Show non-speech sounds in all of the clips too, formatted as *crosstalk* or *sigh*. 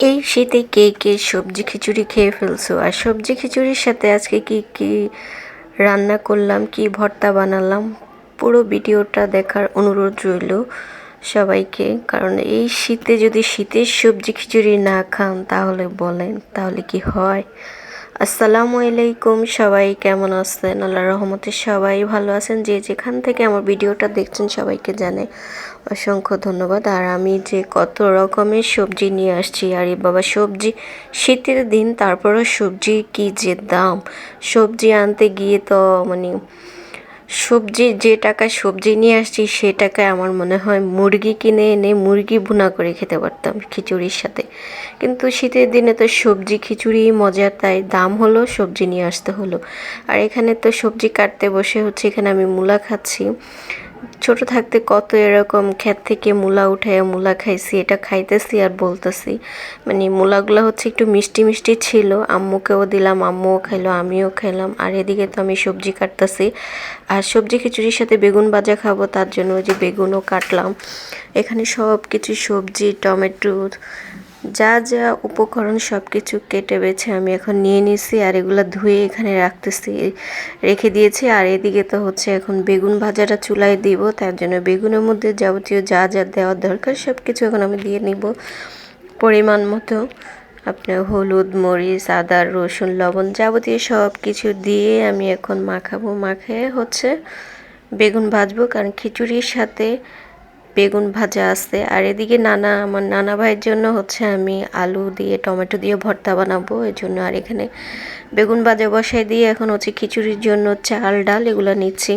এই শীতে কে কে সবজি খিচুড়ি খেয়ে ফেলছো? আর সবজি খিচুড়ির সাথে আজকে কি কি রান্না করলাম, কি ভর্তা বানালাম? পুরো ভিডিওটা দেখার অনুরোধ রইল সবাইকে। কারণ এই শীতে যদি শীতের সবজি খিচুড়ি না খান, তাহলে বলেন, তাহলে কি হয়? আসসালামু আলাইকুম, সবাই কেমন আছেন? আল্লাহ রহমতে সবাই ভালো আছেন। যে যেখান থেকে আমার ভিডিওটা দেখছেন সবাইকে জানে অসংখ্য ধন্যবাদ। আর আমি যে কত রকমের সবজি নিয়ে আসছি, আর বাবা, সবজি শীতের দিন, তারপরও সবজি কি যে দাম? সবজি আনতে গিয়ে তো মানে সবজি, যে টাকায় সবজি নিয়ে আসছি, সে টাকায় আমার মনে হয় মুরগি কিনে এনে মুরগি ভুনা করে খেতে পারতাম খিচুড়ির সাথে। কিন্তু শীতের দিনে তো সবজি খিচুড়ি মজা তাই দাম হলো, সবজি নিয়ে আসতে হলো। আর এখানে তো সবজি কাটতে বসে হচ্ছে, এখানে আমি মূলা খাচ্ছি। ছোট থাকতে কত এরকম ক্ষেত থেকে মূলা উঠায় মূলা খাইছি, এটা খাইতেছি আর বলতেছি। মানে মূলাগুলো হচ্ছে একটু মিষ্টি মিষ্টি ছিল, আম্মুকেও দিলাম, আম্মুও খাইলো, আমিও খাইলাম। আর এদিকে তো আমি সবজি কাটতেছি। আর সবজি খিচুড়ির সাথে বেগুন ভাজা খাব, তার জন্য ওই যে বেগুনও কাটলাম। এখানে সব কিছু সবজি, টমেটো যা যা উপকরণ সব কিছু কেটে বেছে আমি এখন নিয়ে নিছি আর এগুলো ধুয়ে এখানে রাখতেছি। রেখে দিয়েছি আর এদিকে তো হচ্ছে এখন বেগুন ভাজাটা চুলায় দিব, তার জন্য বেগুনের মধ্যে যাবতীয় যা যা দেওয়ার দরকার সব কিছু এখন আমি দিয়ে নিব। পরিমাণ মতো আপনার হলুদ, মরিচ, আদা, রসুন, লবণ যাবতীয় সব কিছু দিয়ে আমি এখন মাখাবো, মাখে হচ্ছে বেগুন ভাজবো, কারণ খিচুড়ির সাথে বেগুন ভাজা আছে। আর এদিকে নানা, আমার নানা ভাইয়ের জন্য হচ্ছে আমি আলু দিয়ে, টমেটো দিয়ে ভর্তা বানাবো। এর জন্য আর এখানে বেগুন ভাজা বসাই দিয়ে এখন হচ্ছে খিচুড়ির জন্য চাল, ডাল এগুলো নিচ্ছি।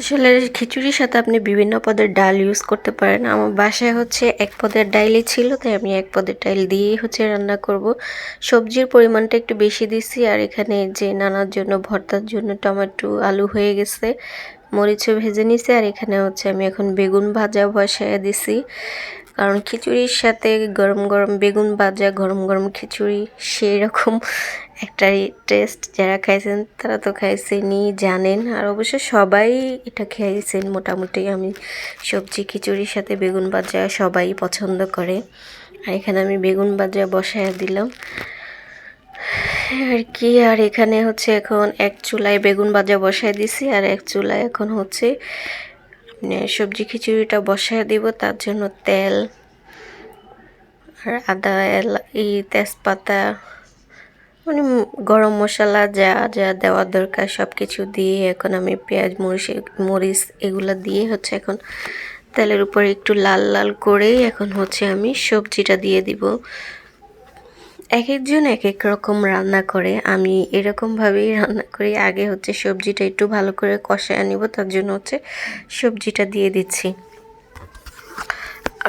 আসলে খিচুড়ির সাথে আপনি বিভিন্ন পদের ডাল ইউজ করতে পারেন। আমার বাসায় হচ্ছে এক পদের ডাইলই ছিল, তাই আমি এক পদের ডাইল দিয়েই হচ্ছে রান্না করব। সবজির পরিমাণটা একটু বেশি দিছি, আর এখানে যে নানার জন্য, ভর্তার জন্য টমেটো, আলু হয়ে গেছে। মরিচও ভেজে নিছি, আর এখানে হচ্ছে আমি এখন বেগুন ভাজা বসায় দিছি। কারণ খিচুড়ির সাথে গরম গরম বেগুন ভাজা, গরম গরম খিচুড়ি সেই রকম একটা টেস্ট যারা খাইছেন তারা তো খাইছেনই জানেন। আর অবশ্য সবাই এটা খেয়েছেন মোটামুটি। আমি সবজি খিচুড়ির সাথে বেগুন ভাজা সবাই পছন্দ করে। আর এখানে আমি বেগুন ভাজা বসায় দিলাম। আর কি, আর এখানে হচ্ছে এখন এক চুলায় বেগুন ভাজা বসায় দিছি, আর এক চুলায় এখন হচ্ছে সবজি খিচুড়িটা বসায় দিব, তার জন্য তেল, আর আদা এলা এই তেজপাতা মানে গরম মশলা যা যা দেওয়ার দরকার সব কিছু দিয়ে এখন আমি পেঁয়াজ, মরিচ মরিচ এগুলো দিয়ে হচ্ছে এখন তেলের উপরে একটু লাল লাল করেই এখন হচ্ছে আমি সবজিটা দিয়ে দিব। এক একজন এক এক রকম রান্না করে, আমি এরকমভাবেই রান্না করি। আগে হচ্ছে সবজিটা একটু ভালো করে কষায় নিব তার জন্য হচ্ছে সবজিটা দিয়ে দিচ্ছি।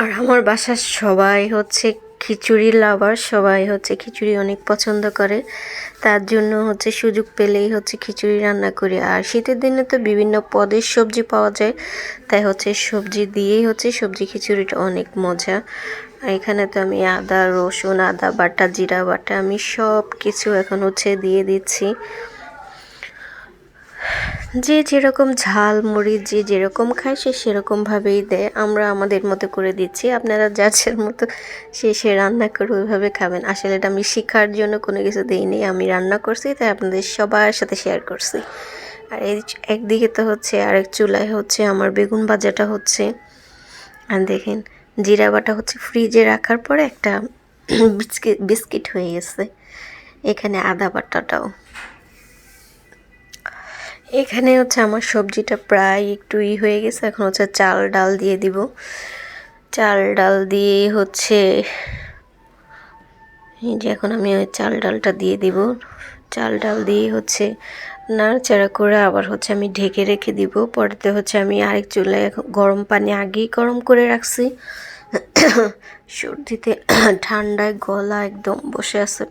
আর আমার বাসার সবাই হচ্ছে খিচুড়ি লাভার, সবাই হচ্ছে খিচুড়ি অনেক পছন্দ করে। তার জন্য হচ্ছে সুযোগ পেলেই হচ্ছে খিচুড়ি রান্না করি। আর শীতের দিনে তো বিভিন্ন পদের সবজি পাওয়া যায়, তাই হচ্ছে সবজি দিয়েই হচ্ছে সবজি খিচুড়িটা অনেক মজা। এখানে তো আমি আদা, রসুন, আদা বাটা, জিরা বাটা, আমি সব কিছু এখন হচ্ছে দিয়ে দিচ্ছি। যে যেরকম ঝাল মরিচ যে যেরকম খায় সে সেরকমভাবেই দেয়। আমরা আমাদের মতো করে দিচ্ছি। আপনারা যার মতো সে সে রান্না করে ওইভাবে খাবেন। আসলে এটা আমি শেখার জন্য কোনো কিছু দিইনি। আমি রান্না করছি, তাই আপনাদের সবার সাথে শেয়ার করছি। আর এই একদিকে তো হচ্ছে আরেক চুলায় হচ্ছে আমার বেগুন ভাজাটা হচ্ছে। আর দেখেন জিরা বাটা হচ্ছে ফ্রিজে রাখার পরে একটা *clears throat* বিস্কিট বিস্কিট হয়ে গেছে। এখানে আদা বাটাটাও। এখানে হচ্ছে আমার সবজিটা প্রায় একটু ই হয়ে গেছে। এখন হচ্ছে চাল ডাল দিয়ে দিব। চাল ডাল দিয়ে হচ্ছে এই যে এখন আমি ওই চাল ডালটা দিয়ে দিব। চাল ডাল দিয়ে হচ্ছে নাড়াচাড়া করে আবার হচ্ছে আমি ঢেকে রেখে দিব। পরেতে হচ্ছে আমি আরেক চুলায় গরম পানি আগেই গরম করে রাখছি। সর্দিতে ঠান্ডায় গলা একদম বসে আছে।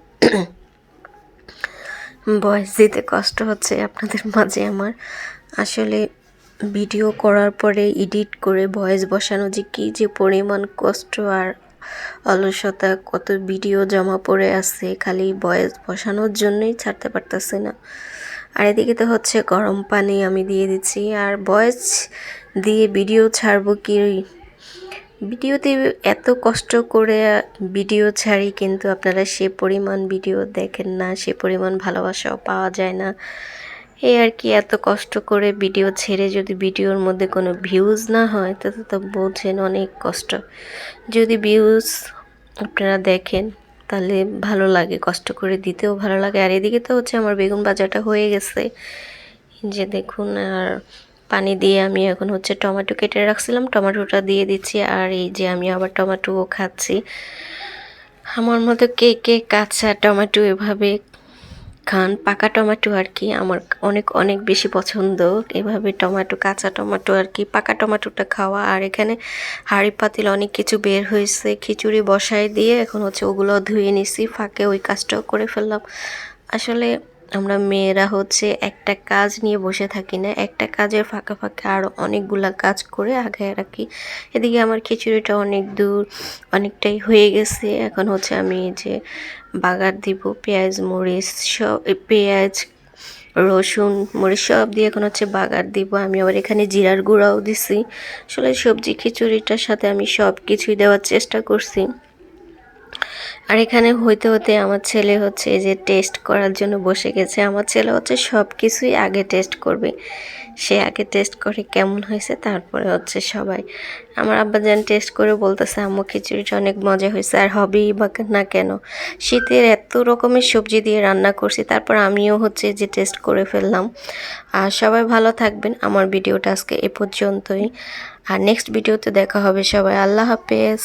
ভয়েস দিতে কষ্ট হচ্ছে আপনাদের মাঝে আমার। আসলে ভিডিও করার পরে এডিট করে ভয়েস বসানো যে কী যে পরিমাণ কষ্ট আর অলসতা, কত ভিডিও জমা পড়ে আছে, খালি ভয়েস বসানোর জন্যই ছাড়তে পারতেছে না। আর এদিকে তো হচ্ছে গরম পানি আমি দিয়ে দিচ্ছি। আর ভয়েস দিয়ে ভিডিও ছাড়বো কি? ভিডিওতে এত কষ্ট করে ভিডিও ছাড়ি, কিন্তু আপনারা সে পরিমাণ ভিডিও দেখেন না, সে পরিমাণ ভালোবাসাও পাওয়া যায় না। এই আর কি, এত কষ্ট করে ভিডিও ছেড়ে যদি ভিডিওর মধ্যে কোনো ভিউজ না হয়, তাতে তো বোঝেন অনেক কষ্ট। যদি ভিউজ আপনারা দেখেন তাহলে ভালো লাগে, কষ্ট করে দিতেও ভালো লাগে। আর এদিকে তো হচ্ছে আমার বেগুন বাজারটা হয়ে গেছে। যে দেখুন, আর পানি দিয়ে আমি এখন হচ্ছে টমেটো কেটে রাখছিলাম, টমেটোটা দিয়ে দিচ্ছি। আর এই যে আমি আবার টমেটোও খাচ্ছি। আমার মতো কে কে কাঁচা টমেটো এভাবে খান পাকা টমেটো আর কি আমার অনেক অনেক বেশি পছন্দ। এভাবে টমেটো, কাঁচা টমেটো আর কি, পাকা টমেটোটা খাওয়া। আর এখানে হাঁড়ি পাতিল অনেক কিছু বের হয়েছে, খিচুড়ি বসায় দিয়ে। এখন হচ্ছে ওগুলো ধুয়ে নিছি, ফাঁকে ওই কাজটাও করে ফেললাম। আসলে আমরা মেয়েরা হচ্ছে একটা কাজ নিয়ে বসে থাকি না, একটা কাজের ফাঁকা ফাঁকে আরও অনেকগুলা কাজ করে আগে রাখি। এদিকে আমার খিচুড়িটা অনেক দূর, অনেকটাই হয়ে গেছে। এখন হচ্ছে আমি যে বাগার দিব, পেঁয়াজ, মরিচ সব পেঁয়াজ, রসুন, মরিচ সব দিয়ে এখন হচ্ছে বাগার দিব। আমি আবার এখানে জিরার গুঁড়াও দিছি। আসলে সবজি খিচুড়িটার সাথে আমি সব কিছুই দেওয়ার চেষ্টা করছি। আর এখানে হইতে হতে আমার ছেলে হচ্ছে যে টেস্ট করার জন্য বসে গেছে। আমার ছেলে হচ্ছে সব কিছুই আগে টেস্ট করবে। সে আগে টেস্ট করে কেমন হয়েছে, তারপরে হচ্ছে সবাই। আমার আব্বাজান টেস্ট করে বলতেছে, আম্মু, খিচুড়িটা অনেক মজা হয়েছে, আর হবেই বা না কেন? শীতের এত রকমের সবজি দিয়ে রান্না করছি, তারপর আমিও হচ্ছে যে টেস্ট করে ফেললাম। আর সবাই ভালো থাকবেন। আমার ভিডিওটা আজকে এ পর্যন্তই। আর নেক্সট ভিডিওতে দেখা হবে সবাই। আল্লাহ হাফেজ।